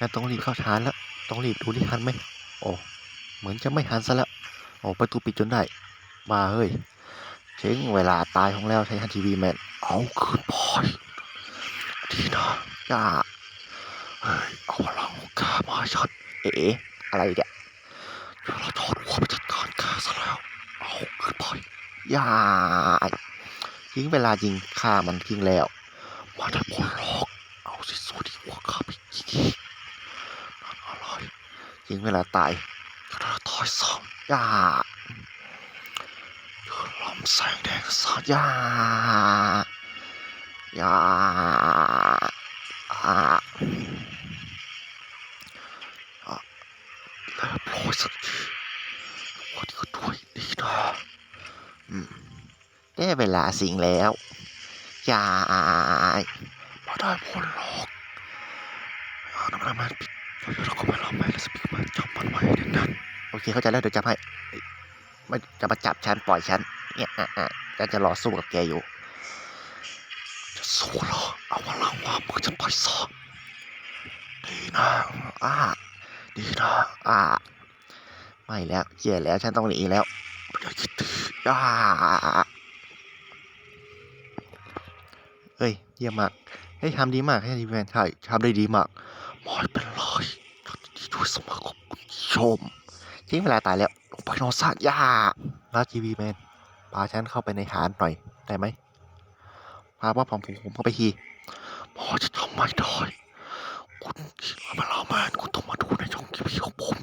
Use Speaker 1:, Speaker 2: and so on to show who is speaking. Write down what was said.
Speaker 1: งั้นต้องรีบเข้าชาร์จแล้วต้องรีบดูที่ทันไหมโอ้เหมือนจะไม่ทันซะล้วโอ้ประตูปิดจนได้ มาเฮ้ยเช้งเวลาตายของแล้วใช้ฮันทีวีแมนเอาคืนพอยดีนะย่าเฮ้ยเอาลังของข้ามาให้ฉันเอ๋อะไรเนี่ยเราถอดหัวไปจัดการข้าซะแล้วเอาคืนพอยย่าทิ้งเวลายิงฆ่ามันทิ้งแล้วมาได้ผลหรอกเอาสิสู้ดีกว่าข้าไปยิงอีกนั่นอะไร ยิงเวลาตายกระถอยสองยาลำแสงแดงสาดย่ายาอ่าอะแล้วโปรยสักทีวันนี้ก็ด้วยดีนะอืมได้เวลาสิงแล้วยายมาได้ผลหรอกเอาน้ำมัน มาปิดเราก็มาล้อมไว้แล้วสปีกมาจับมันไว้ในนั้นโอเค เข้าใจแล้วเดี๋ยวจับให้ไม่จะมาจับฉันปล่อยฉันเนี่ยอะอะฉันจะรอสู้กับแกอยู่ จะสู้เหรอเอาพลังว่างมือฉันไปซะดีนะอ่าดีนะอ่าไม่แล้วเกียแล้วฉันต้องหนีแล้วไม่ได้คิดดีอ่าเฮ้ยเยี่ยมมากเฮ้ยทำดีมากให้ทีมงานใช่ทำได้ดีมาก ไม่เป็นไรทำดีด้วยสมาคมคุณผู้ชมทิ้งเวลาตายแล้วลงไปนอนซะย่าแล้วทีวีแมนพาฉันเข้าไปในฐานหน่อยได้ไหมพาว่าผมผมผมเข้าไปทีพอจะทำไม่ได้คุณคิดว่ามาลาแมนคุณต้องมาดูในช่องทีวีของผม